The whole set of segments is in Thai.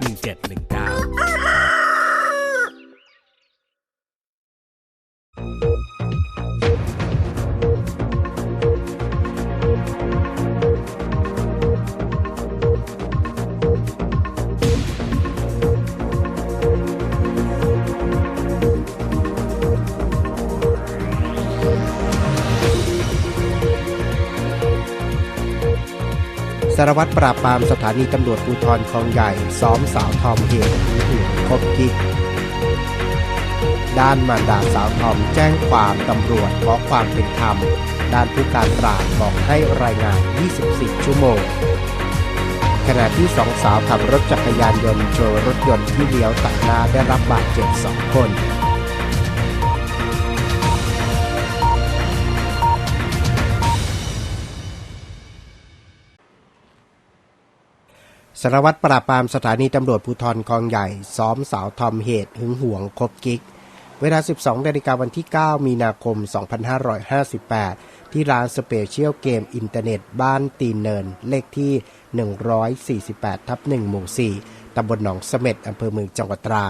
means Gatling down. สารวัตรปราบปรามสถานีตำรวจภูธรคลองใหญ่ซ้อมสาวทอมเหตุหึงหวงคบกิ๊กด้านมารดาสาวทอมแจ้งความตำรวจขอความเป็นธรรม ด้านผู้การปราบบอกให้รายงาน 24 ชั่วโมง ขณะที่สองสาวขับรถจักรยานยนต์โชว์รถยนต์ที่เลี้ยวตัดหน้าได้รับบาดเจ็บสองคน สารวัตรปราบปรามสถานีตำรวจภูธรคลองใหญ่ ซ้อมสาวทอมเหตุหึงหวงคบกิ๊ก เวลา 12นาฬิกาวันที่ 9 มีนาคม 2558 ที่ร้านสเปเชียลเกมอินเทอร์เน็ต บ้านตีนเนิน เลขที่ 148 ทับ1หมู่ 4 ตำบลหนองเสม็ดอำเภอเมืองจังหวัดตรา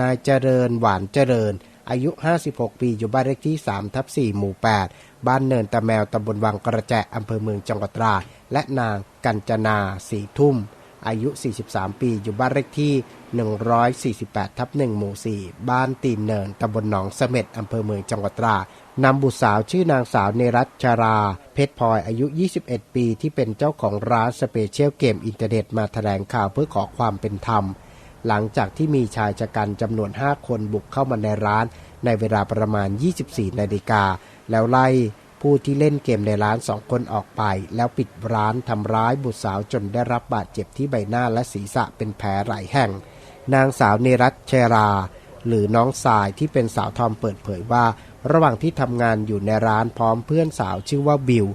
นายเจริญหวานเจริญ อายุ 56 ปี อยู่บ้านเลขที่ 3 ทับ4หมู่ 8 บ้านเนินตะแมวตำบลวังกระแจอำเภอเมืองจังหวัดตรา และนางกัญจนาสีทุ่ม อายุ 43 ปี อยู่บ้านเลขที่ 148 ทับ1หมู่ 4 บ้านตีนเนินตำบลหนองเสม็ดอำเภอเมืองจังหวัดตรานำบุตรสาวชื่อนางสาวเนรัชชารา เพชรพลอยอายุ 21 ปีที่เป็นเจ้าของร้านสเปเชียลเกมอินเทอร์เน็ตมาแถลงข่าวเพื่อขอความเป็นธรรม หลังจากที่มีชายชะกันจำนวน 5 คนบุกเข้ามาในร้าน ในเวลาประมาณ 24 นาฬิกาแล้วไล่ ผู้ที่เล่นเกมในร้านสองคนออกไป แล้วปิดร้านทำร้ายบุตรสาวจนได้รับบาดเจ็บที่ใบหน้าและศีรษะเป็นแผลหลายแห่ง นางสาวเนรัตเชรา หรือน้องสายที่เป็นสาวทอมเปิดเผยว่า ระหว่างที่ทำงานอยู่ในร้านพร้อมเพื่อนสาวชื่อว่าบิว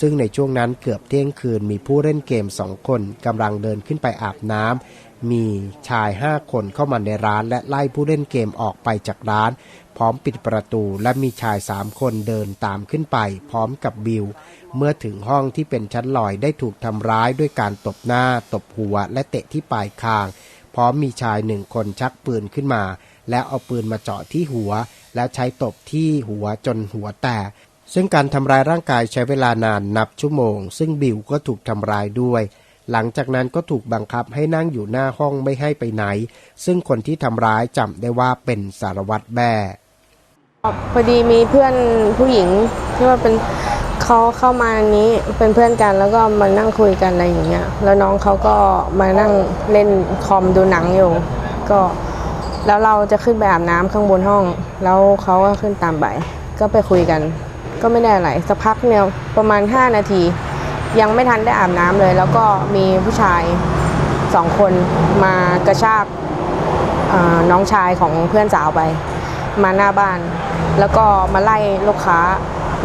ซึ่งในช่วงนั้นเกือบเที่ยงคืนมีผู้เล่นเกมสองคนกำลังเดินขึ้นไปอาบน้ำ มีชายห้าคนเข้ามาในร้านและไล่ผู้เล่นเกมออกไปจากร้าน พร้อมปิดประตูและมีชายสามคนเดินตามขึ้นไป พร้อมกับบิว เมื่อถึงห้องที่เป็นชั้นลอยได้ถูกทำร้ายด้วยการตบหน้า ตบหัวและเตะที่ปลายคาง พร้อมมีชายหนึ่งคนชักปืนขึ้นมา แล้วเอาปืนมาเจาะที่หัว แล้วใช้ตบที่หัวจนหัวแตกซึ่งการทำร้ายร่างกายใช้เวลานานนับชั่วโมง ซึ่งบิวก็ถูกทำร้ายด้วย หลังจากนั้นก็ถูกบังคับให้นั่งอยู่หน้าห้องไม่ให้ไปไหน ซึ่งคนที่ทำร้ายจำได้ว่าเป็นสารวัตรแบ้พอดีมีเพื่อนผู้หญิงที่ว่าเป็นเขาเข้ามานี้เป็นเพื่อนกันแล้วก็มานั่งคุยกันอะไรอย่างเงี้ย แล้วน้องเขาก็มานั่งเล่นคอมดูหนังอยู่ ก็แล้วเราจะขึ้นไปอาบน้ำข้างบนห้อง แล้วเขาก็ขึ้นตามไปก็ไปคุยกัน ก็ไม่ได้อะไรสักพักเนี่ยประมาณ 5 นาที ยังไม่ทันได้อาบน้ำเลย แล้วก็มีผู้ชายสองคนมากระชากน้องชายของเพื่อนสาวไป มาหน้าบ้าน แล้วก็มาไล่ลูกค้า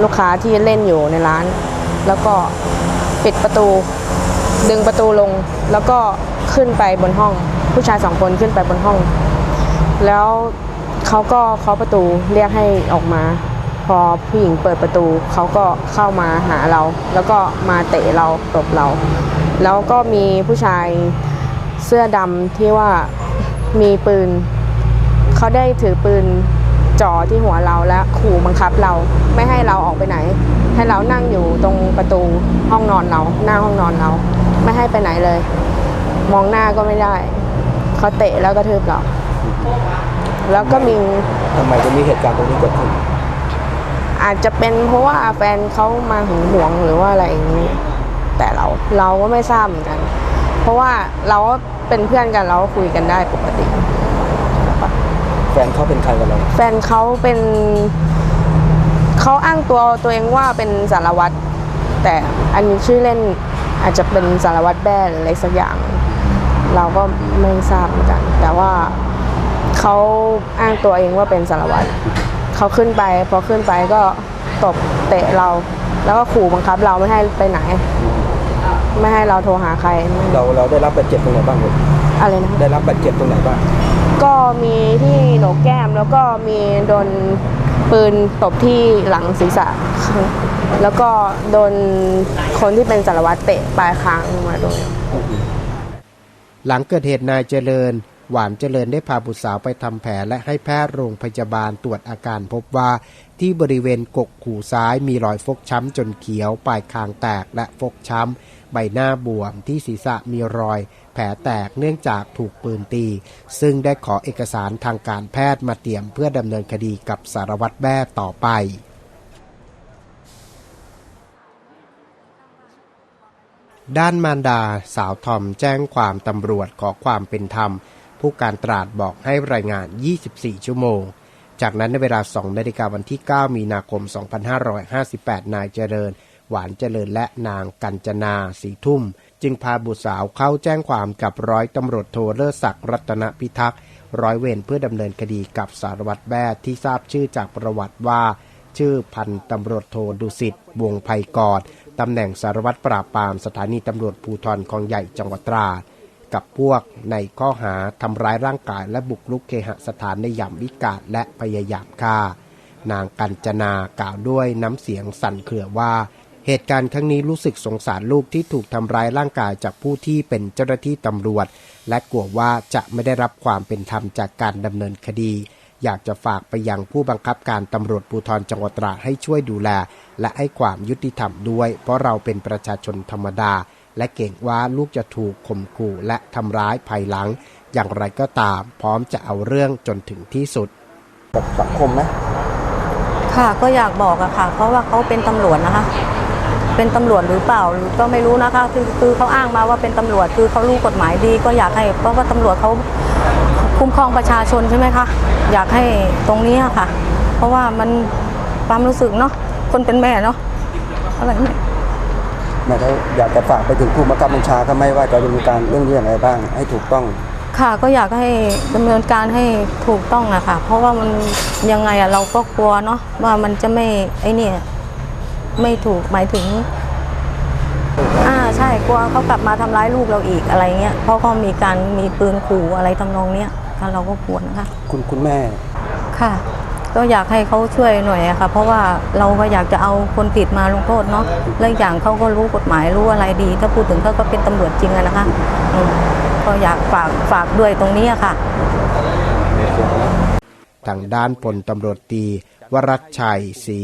ลูกค้าที่เล่นอยู่ในร้าน แล้วก็ปิดประตู ดึงประตูลง แล้วก็ขึ้นไปบนห้อง ผู้ชายสองคนขึ้นไปบนห้อง แล้วเขาก็เคาะประตูเรียกให้ออกมา พอผู้หญิงเปิดประตูเขาก็เข้ามาหาเรา แล้วก็มาเตะเราตบเรา แล้วก็มีผู้ชายเสื้อดำที่ว่ามีปืน เขาได้ถือปืนจ่อที่หัวเราและขู่บังคับเราไม่ให้เราออกไปไหน ให้เรานั่งอยู่ตรงประตูห้องนอนเราหน้าห้องนอนเรา ไม่ให้ไปไหนเลย มองหน้าก็ไม่ได้ เขาเตะแล้วก็ทืบเรา แล้วก็มีทำไมจะมีเหตุการณ์ตรงนี้เกิดขึ้น อาจจะเป็นเพราะว่าแฟนเขามาหึงหวงหรือว่าอะไรอย่างนี้ แต่เราเราก็ไม่ทราบเหมือนกัน เพราะว่าเราก็เป็นเพื่อนกันเราก็คุยกันได้ปกติ แฟนเขาเป็นใครกันเราแฟนเขาเป็นเขาอ้างตัวตัวเองว่าเป็นสารวัตรแต่อันนี้ชื่อเล่นอาจจะเป็นสารวัตรแบ้หรืออะไรสักอย่าง เราก็ไม่ทราบเหมือนกัน แต่ว่าเขาอ้างตัวเองว่าเป็นสารวัตร เขาขึ้นไป พอขึ้นไปก็ตบเตะเรา แล้วก็ขู่บังคับเราไม่ให้ไปไหน ไม่ให้เราโทรหาใครไม่เราเราได้รับบาดเจ็บตรงไหนบ้างลูกอะไรนะได้รับบาดเจ็บตรงไหนบ้างก็มีที่โหนกแก้มแล้วก็มีโดนปืนตบที่หลังศีรษะข้างแล้วก็โดนคนที่เป็นสารวัตรเตะปลายคางมาโดนหลังเกิดเหตุนายเจริญ หวานเจริญได้พาบุตรสาวไปทำแผลและให้แพทย์โรงพยาบาลตรวจอาการพบว่า ที่บริเวณกกหูซ้ายมีรอยฟกช้ำจนเขียว ปลายคางแตกและฟกช้ำ ใบหน้าบวมที่ศีรษะมีรอย แผลแตกเนื่องจากถูกปืนตี ซึ่งได้ขอเอกสารทางการแพทย์มาเตรียมเพื่อดำเนินคดีกับสารวัตรแบ้ต่อไปด้านมารดาสาวทอมแจ้งความตำรวจขอความเป็นธรรม ผู้การตราดบอกให้รายงาน 24 ชั่วโมง จากนั้นในเวลา 2 นาฬิกาวันที่ 9 มีนาคม 2558 นายเจริญ หวานเจริญและนางกัญจนาสีทุ่ม จึงพาบุตรสาวเข้าแจ้งความกับร้อยตำรวจโทเลิศศักดิ์รัตนพิทักษ์ร้อยเวรเพื่อดำเนินคดีกับสารวัตรแบ้ที่ทราบชื่อจากประวัติว่า ชื่อพันตำรวจโทดุสิตวงศ์ไพกอดตำแหน่งสารวัตรปราบปรามสถานีตำรวจภูธรคลองใหญ่จังหวัดตราด กับพวกในข้อหาทำร้ายร่างกายและบุกรุกเคหสถานในยามวิกาลและพยายามฆ่า นางกัญจนากล่าวด้วยน้ำเสียงสั่นเครือว่า เหตุการณ์ครั้งนี้รู้สึกสงสารลูกที่ถูกทำร้ายร่างกายจากผู้ที่เป็นเจ้าหน้าที่ตำรวจ และกลัวว่าจะไม่ได้รับความเป็นธรรมจากการดำเนินคดีอยากจะฝากไปยังผู้บังคับการตำรวจภูธรจังหวัดตราดให้ช่วยดูแล และให้ความยุติธรรมด้วย เพราะเราเป็นประชาชนธรรมดา และเก่งว่าลูกจะถูกข่มขู่และทำร้ายภายหลัง อย่างไรก็ตาม พร้อมจะเอาเรื่องจนถึงที่สุดกับสังคมไหมค่ะก็อยากบอกอะค่ะ เพราะว่าเขาเป็นตำรวจนะคะ เป็นตำรวจหรือเปล่าหรือก็ไม่รู้นะคะ คือคือเขาอ้างมาว่าเป็นตำรวจคือเขารู้กฎหมายดี ก็อยากให้เพราะว่าตำรวจเขาคุ้มครองประชาชนใช่ไหมคะอยากให้ตรงนี้อะค่ะ เพราะว่ามันความรู้สึกเนาะคนเป็นแม่เนาะอะไรเนี่ย แม่เขาอยากจะฝากไปถึงผู้บังคับบัญชาเขาไหม่ว่าจะดำเนินการเรื่องนี้อย่างไรบ้าง ให้ถูกต้อง ค่ะก็อยากให้ดำเนินการให้ถูกต้องอะค่ะ เพราะว่ามันยังไงอะเราก็กลัวเนาะว่ามันจะไม่ไอเนี่ยไม่ถูกหมายถึง อ่าใช่กลัวเขากลับมาทำร้ายลูกเราอีกอะไรเงี้ยเพราะเขามีการมีปืนขู่อะไรทำนองเนี้ยก็เราก็กลัวนะคะ คุณคุณแม่ค่ะ ก็อยากให้เขาช่วยหน่อยอะค่ะ เพราะว่าเราก็อยากจะเอาคนผิดมาลงโทษเนาะและอีกอย่างเขาก็รู้กฎหมายรู้อะไรดี ถ้าพูดถึงเขาก็เป็นตำรวจจริงอะนะคะก็อยากฝากฝากด้วยตรงนี้อะค่ะ ทางด้านพลตำรวจตีวรัชชัยศรี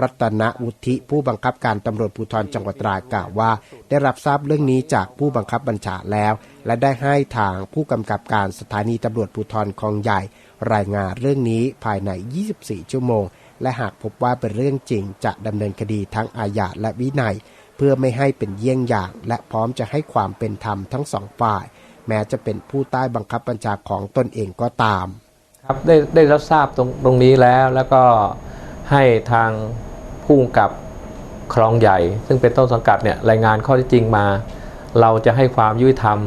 รัตนวุฒิผู้บังคับการตำรวจภูธรจังหวัดตราดกล่าวว่า ได้รับทราบเรื่องนี้จากผู้บังคับบัญชาแล้ว และได้ให้ทางผู้กำกับการสถานีตำรวจภูธรคลองใหญ่ รายงานเรื่องนี้ภายใน 24 ชั่วโมง และหากพบว่าเป็นเรื่องจริงจะดำเนินคดีทั้งอาญาและวินัย เพื่อไม่ให้เป็นเยี่ยงอย่าง และพร้อมจะให้ความเป็นธรรมทั้งสองฝ่าย แม้จะเป็นผู้ใต้บังคับบัญชาของตนเองก็ตามครับได้ได้รับทราบตรงตรงนี้แล้วแล้วก็ให้ทางผู้กับคลองใหญ่ ซึ่งเป็นต้นสังกัดเนี่ยรายงานข้อท็จจริงมา เราจะให้ความยุติธรรม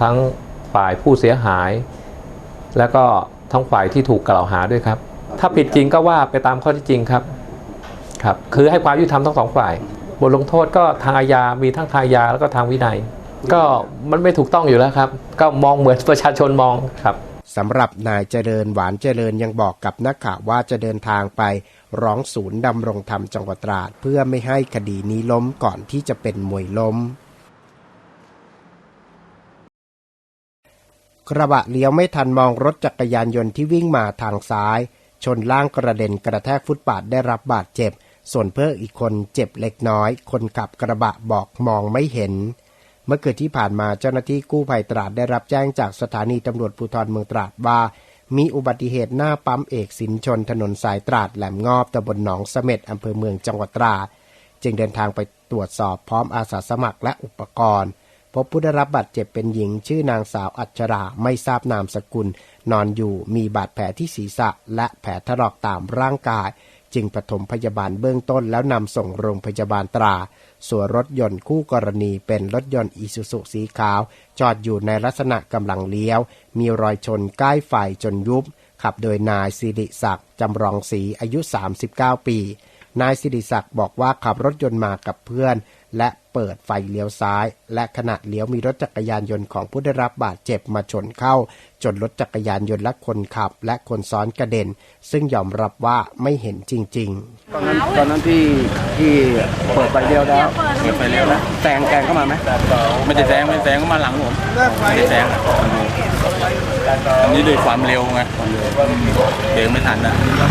ทั้งฝ่ายผู้เสียหาย แล้วก็ทั้งฝ่ายที่ถูกกล่าวหาด้วยครับ ถ้าผิดจริงก็ว่าไปตามข้อท็จจริงครับครับคือให้ความยุติธรรมทั้งสองฝ่าย บทลงโทษก็ทางอาญา มีทั้งทางอาญาแล้วก็ทางวินัย ก็มันไม่ถูกต้องอยู่แล้วครับ ก็มองเหมือนประชาชนมองครับสำหรับนายเจริญหวานเจริญยังบอกกับนักข่าวว่าจะเดินทางไปร้องศูนย์ดำรงธรรมจังหวัดตราด เพื่อไม่ให้คดีนี้ล้มก่อนที่จะเป็นมวยล้ม กระบะเลี้ยวไม่ทันมองรถจักรยานยนต์ที่วิ่งมาทางซ้าย ชนล่างกระเด็นกระแทกฟุตบาทได้รับบาดเจ็บ ส่วนเพื่ออีกคนเจ็บเล็กน้อย คนขับกระบะบอกมองไม่เห็น เมื่อคืนที่ผ่านมาเจ้าหน้าที่กู้ภัยตราดได้รับแจ้งจากสถานีตำรวจภูธรเมืองตราดว่า มีอุบัติเหตุหน้าปั๊มเอกสินชนถนนสายตราดแหลมงอบตำบลหนองเสม็ดอำเภอเมืองจังหวัดตราดจึงเดินทางไปตรวจสอบพร้อมอาสาสมัครและอุปกรณ์ พบผู้ได้รับบาดเจ็บเป็นหญิง ชื่อนางสาวอัชราไม่ทราบนามสกุล นอนอยู่มีบาดแผลที่ศีรษะ และแผลถลอกตามร่างกาย จึงปฐมพยาบาลเบื้องต้นแล้วนำส่งโรงพยาบาลตรา ส่วนรถยนต์คู่กรณีเป็นรถยนต์อีซูซุสีขาว จอดอยู่ในลักษณะกำลังเลี้ยว มีรอยชนใกล้ไฟจนยุบ ขับโดยนายสิริศักดิ์จำรองศรีอายุ 39 ปีนายสิริศักดิ์บอกว่าขับรถยนต์มากับเพื่อน และ เปิดไฟเลี้ยวซ้าย และขณะเลี้ยวมีรถจักรยานยนต์ของผู้ได้รับบาดเจ็บมาชนเข้า จนรถจักรยานยนต์และคนขับ และคนซ้อนกระเด็น ซึ่งยอมรับว่าไม่เห็นจริง ๆ ตอนนั้นตอนนั้นพี่พี่เปิดไฟเลี้ยวแล้วเปิดไฟเลี้ยวแล้วแซงแกงเข้ามาไหมไม่ได้แซงไม่ได้แซงก็มาหลังผมไม่ได้แซงอะอันนี้ด้วยความเร็วไงเบรกไม่ทันอะแล้ว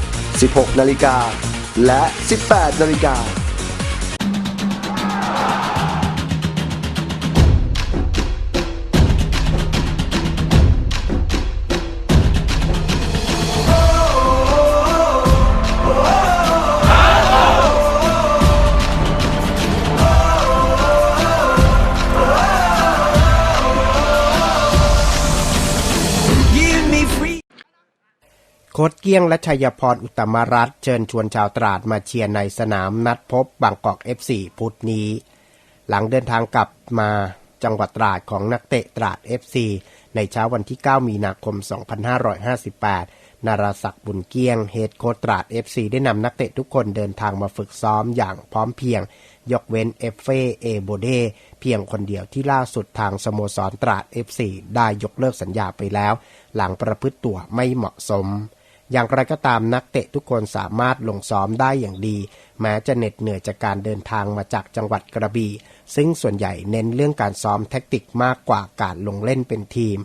16 นาฬิกา และ 18 นาฬิกา โค้ดเกี้ยงและชัยพรอุตมรัตเชิญชวนชาวตราดมาเชียร์ในสนามนัดพบบางกอก FC พุธนี้ หลังเดินทางกลับมาจังหวัดตราดของนักเตะตราด FC ในเช้าวันที่ 9 มีนาคม 2558 นาราศักดิ์บุญเกี้ยงเฮดโค้ดตราด FC ได้นำนักเตะทุกคนเดินทางมาฝึกซ้อมอย่างพร้อมเพียง ยกเว้นเอฟเฟเอโบเดเพียงคนเดียวที่ล่าสุดทางสโมสรตราด FC ได้ยกเลิกสัญญาไปแล้ว หลังประพฤติตัวไม่เหมาะสม อย่างไรก็ตามนักเตะทุกคนสามารถลงซ้อมได้อย่างดี แม้จะเหน็ดเหนื่อยจากการเดินทางมาจากจังหวัดกระบี่ซึ่งส่วนใหญ่เน้นเรื่องการซ้อมแท็กติกมากกว่าการลงเล่นเป็นทีม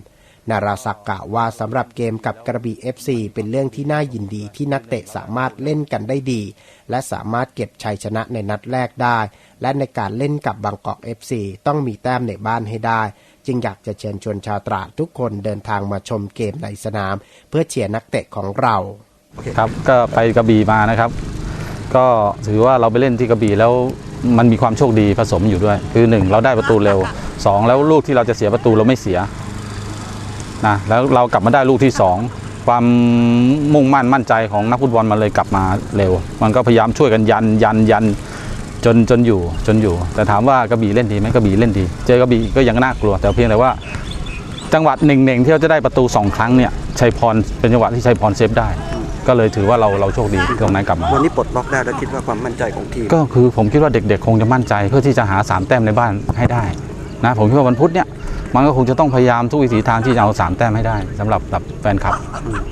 นาราศักกล่าวว่าสำหรับเกมกับกระบี่ FC เป็นเรื่องที่น่ายินดีที่นักเตะสามารถเล่นกันได้ดี และสามารถเก็บชัยชนะในนัดแรกได้ และในการเล่นกับบางกอก FC ต้องมีแต้มในบ้านให้ได้ จึงอยากจะเชิญชวนชาวตราดทุกคนเดินทางมาชมเกมในสนาม เพื่อเชียร์นักเตะของเราครับก็ไปกระบี่มานะครับ ก็ถือว่าเราไปเล่นที่กระบี่แล้วมันมีความโชคดีผสมอยู่ด้วย คือหนึ่งเราได้ประตูเร็วสองแล้วลูกที่เราจะเสียประตูเราไม่เสียนะแล้วเรากลับมาได้ลูกที่สองความมุ่งมั่นมั่นใจของนักฟุตบอลมันเลยกลับมาเร็ว มันก็พยายามช่วยกันยันยันยัน จนจนอยู่จนอยู่ แต่ถามว่ากระบี่เล่นดีไหมกระบี่เล่นดี เจอกระบี่ก็ยังน่ากลัว แต่เพียงแต่ว่า จังหวัดหนึ่งเน่งที่เราจะได้ประตูสองครั้งเนี่ยชัยพรเป็นจังหวะที่ชัยพรเซฟได้ ก็เลยถือว่าเราเราโชคดีตรงนั้นกลับมาวันนี้ปลดล็อกได้แล้วคิดว่าความมั่นใจของทีมก็คือผมคิดว่าเด็กๆ คงจะมั่นใจเพื่อที่จะหา3แต้มในบ้านให้ได้นะผมคิดว่าวันพุธเนี่ยมันก็คงจะต้องพยายามทุกวิถีทางที่จะเอา3แต้มให้ได้สำหรับแบบแฟนคลับ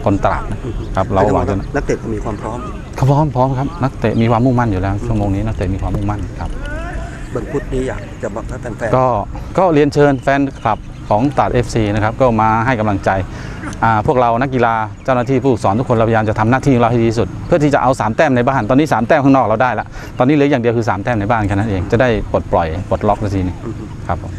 คนตราดนะครับเราหวังจะนักเตะมีความพร้อม เขาพร้อมพร้อมครับนักเตะมีความมุ่งมั่นอยู่แล้วชั่วโมงนี้นักเตะมีความมุ่งมั่นครับเบิ่งพุธนี้อยากจะบอกถ้าแฟนๆก็ก็เรียนเชิญแฟนคลับของตราด FC นะครับก็มาให้กำลังใจอ่าพวกเรานักกีฬาเจ้าหน้าที่ผู้ฝึกสอนทุกคนเราพยายามจะทำหน้าที่ของเราให้ดีที่สุด เพื่อที่จะเอา 3 แต้มในบ้านตอนนี้ 3 แต้มข้างนอกเราได้แล้วตอนนี้เหลืออย่างเดียวคือ 3 แต้มในบ้านแค่นั้นเองจะได้ปลดปล่อยปลดล็อกสักทีหนึงครับผม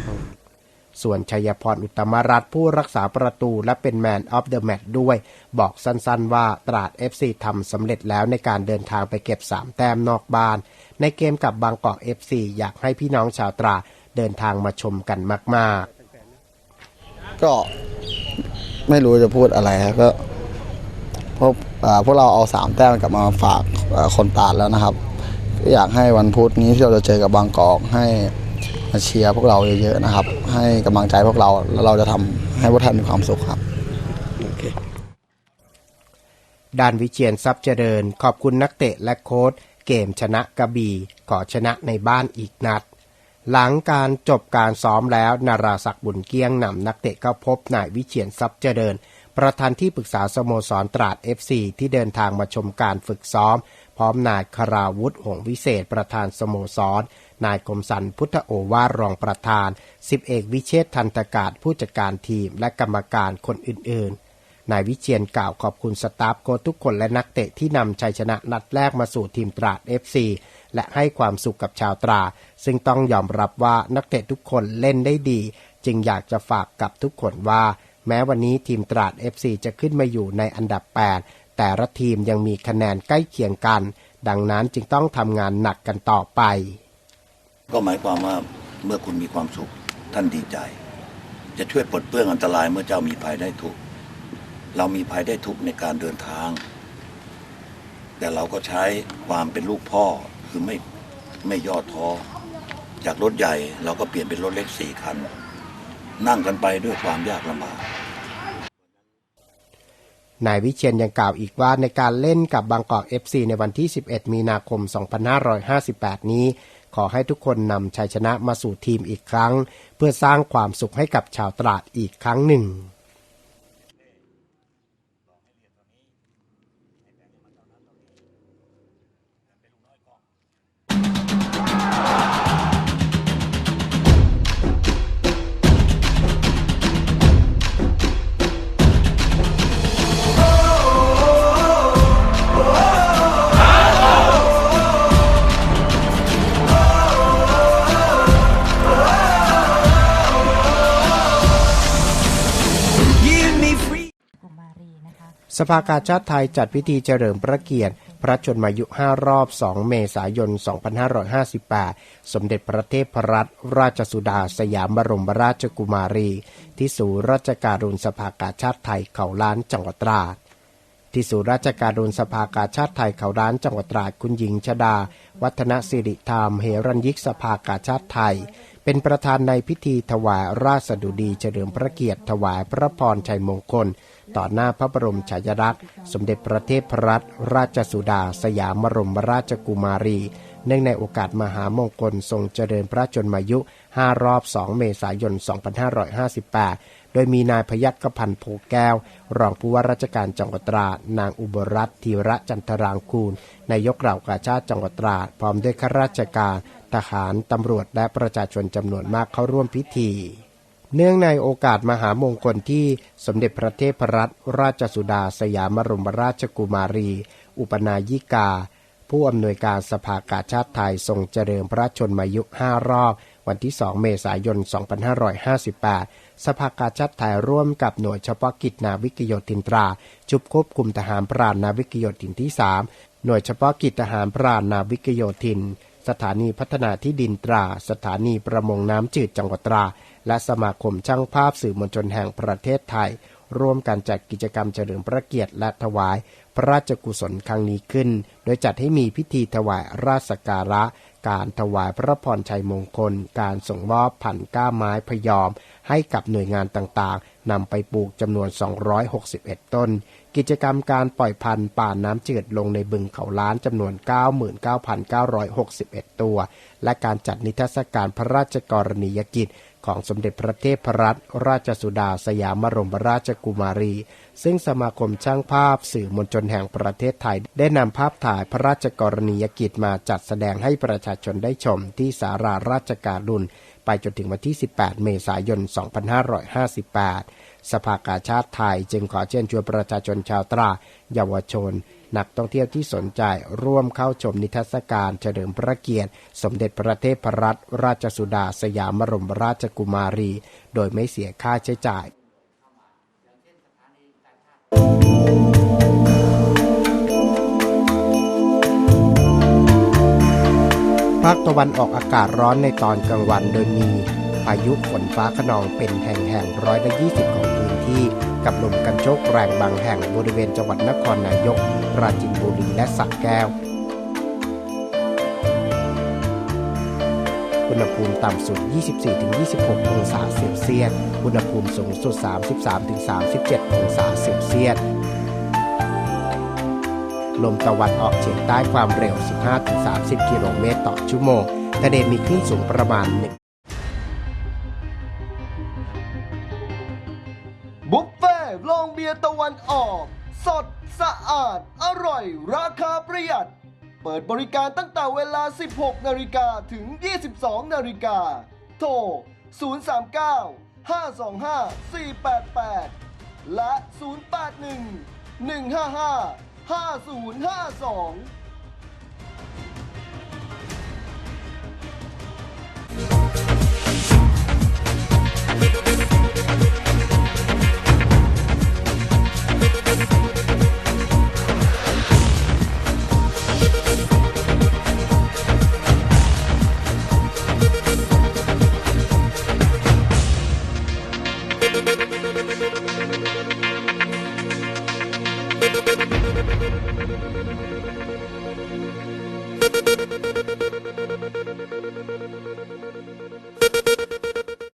ส่วนชัยพรอุตมรัตน์ผู้รักษาประตูและเป็นแมนออฟเดอะแมตช์ด้วย บอกสั้นๆว่าตราด FC ทำสำเร็จแล้วในการเดินทางไปเก็บ 3 แต้มนอกบ้าน ในเกมกับบางกอก FC อยากให้พี่น้องชาวตราดเดินทางมาชมกันมาก ๆ ก็ไม่รู้จะพูดอะไรครับก็พวกอ่าพวกเราเอาสามแต้มกลับมาฝากคนตาดแล้วนะครับ อยากให้วันพุธนี้ที่เราจะเจอกับบางกอกให้ มาเชียร์พวกเราเยอะๆนะครับ ให้กำลังใจพวกเราแล้วเราจะทำให้พวกท่านมีความสุขครับด้านวิเชียนทรัพย์เจริญ ขอบคุณนักเตะและโค้ชเกมชนะกระบี่ขอชนะในบ้านอีกนัด หลังการจบการซ้อมแล้วนาราศักดิ์บุญเกี้ยงนำนักเตะเข้าพบนายวิเชียนทรัพย์เจริญ ประธานที่ปรึกษาสโมสรตราด FC ที่เดินทางมาชมการฝึกซ้อม พร้อมนายคาราวุฒิหงวิเศษประธานสโมสร นายคมสันพุทธโอวาทรองประธานสิบเอกวิเชษทันตกาศผู้จัดการทีมและกรรมการคนอื่นๆ นายวิเชียนกล่าวขอบคุณสตาฟโค้ชทุกคนและนักเตะที่นำชัยชนะนัดแรกมาสู่ทีมตราด FC และให้ความสุขกับชาวตรา ซึ่งต้องยอมรับว่านักเตะทุกคนเล่นได้ดี จึงอยากจะฝากกับทุกคนว่า แม้วันนี้ทีมตราด FC จะขึ้นมาอยู่ในอันดับ 8 แต่ละทีมยังมีคะแนนใกล้เคียงกัน ดังนั้นจึงต้องทำงานหนักกันต่อไป ก็หมายความว่าเมื่อคุณมีความสุขท่านดีใจ จะช่วยปลดเปลื้องอันตรายเมื่อเจ้ามีภัยได้ทุกเรามีภัยได้ทุกในการเดินทาง แต่เราก็ใช้ความเป็นลูกพ่อคือไม่ไม่ย่อท้อจากรถใหญ่เราก็เปลี่ยนเป็นรถเล็กสี่คัน นั่งกันไปด้วยความยากลำบากนายวิเชียนยังกล่าวอีกว่าในการเล่นกับบางกอก FC ในวันที่ 11 มีนาคม 2558 นี้ ขอให้ทุกคนนำชัยชนะมาสู่ทีมอีกครั้ง เพื่อสร้างความสุขให้กับชาวตราดอีกครั้งหนึ่ง สภากาชาติไทยจัดพิธีเฉลิมพระเกียรติ พระชนมายุ 5 รอบ 2 เมษายน 2558 สมเด็จพระเทพรัตนราชสุดาสยามบรมราชกุมารี ที่ศูนย์ราชการุณสภากาชาติไทยเขาล้านจังหวัดตราดที่ศูนย์ราชการุณสภากาชาติไทยเขาล้านจังหวัดตราดคุณหญิงชดา วัฒนสิริธรรมเฮรัญยิกสภากาชาติไทยเป็นประธานในพิธีถวายราชสดุดีเฉลิมพระเกียรติถวายพระพรชัยมงคล ต่อหน้าพระบรมฉายาลักษณ์ สมเด็จพระเทพรัตนราชสุดา สยามบรมราชกุมารี เนื่องในโอกาสมหามงคลทรงเจริญพระชนมายุ 5 รอบ 2 เมษายน 2558 โดยมีนายพยัคฆพันธ์โพแก้ว รองผู้ว่าราชการจังหวัดตราด นางอุบลรัตน์ธีระจันทรางคูลนายกเหล่ากาชาติจังหวัดตราด พร้อมด้วยข้าราชการ ทหาร ตำรวจ และประชาชนจำนวนมากเข้าร่วมพิธี เนื่องในโอกาสมหามงคลที่สมเด็จพระเทพรัตนราชสุดาสยามรมราชกุมารี อุปนายิกา ผู้อำนวยการสภากาชาติไทยทรงเจริญพระชนมายุ5รอบ วันที่ 2 เมษายน 2558 สภากาชาติไทยร่วมกับหน่วยเฉพาะกิจนาวิกโยธินตราจุบควบคุมทหารพรานนาวิกโยธินที่ 3 หน่วยเฉพาะกิจทหารพรานนาวิกโยธิน สถานีพัฒนาที่ดินตรา สถานีประมงน้ำจืดจังหวัดตรา และสมาคมช่างภาพสื่อมวลชนแห่งประเทศไทย ร่วมกันจัดกิจกรรมเฉลิมพระเกียรติและถวาย พระราชกุศลครั้งนี้ขึ้น โดยจัดให้มีพิธีถวายราชสการะ การถวายพระพรชัยมงคล การส่งมอบพันธุ์ก้าไม้พยอม ให้กับหน่วยงานต่างๆนำไปปลูกจำนวน 261 ต้น กิจกรรมการปล่อยพันธุ์ป่าน้ำจืดลงในบึงเขาล้านจำนวน 99,961 ตัว และการจัดนิทรรศการพระราชกรณียกิจ ของสมเด็จพระเทพรัตนราชสุดาสยามบรมราชกุมารี ซึ่งสมาคมช่างภาพสื่อมวลชนแห่งประเทศไทย ได้นำภาพถ่ายพระราชกรณียกิจมาจัดแสดงให้ประชาชนได้ชมที่สาราราชการุณไปจนถึงวันที่ 18 เมษายน 2558 สภากาชาติไทยจึงขอเชิญชวนประชาชนชาวตรา เยาวชน นักท่องเที่ยวที่สนใจร่วมเข้าชมนิทรรศการเฉลิมพระเกียรติ สมเด็จพระเทพรัตนราชสุดาสยามบรมราชกุมารี โดยไม่เสียค่าใช้จ่ายภาคตะวันออกอากาศร้อนในตอนกลางวันโดยมีพายุฝนฟ้าขนองเป็นแห่งๆร้อยละ20ของพื้นที่ กับลมกันโชกแรงบางแห่งบริเวณจังหวัดนครนายก ปราจีนบุรีและสระแก้ว อุณหภูมิต่ำสุด 24-26 องศาเซลเซียส อุณหภูมิสูงสุด 33-37 องศาเซลเซียสลมตะวันออกเฉียงใต้ความเร็ว 15-30 กิโลเมตรต่อชั่วโมง ทะเลมีคลื่นสูงประมาณ ยตะวันออก สดสะอาด อร่อย ราคาประหยัด เปิดบริการตั้งแต่เวลา 16 นาฬิกาถึง 22 นาฬิกา โทร 039 525 488 และ 081 155 5052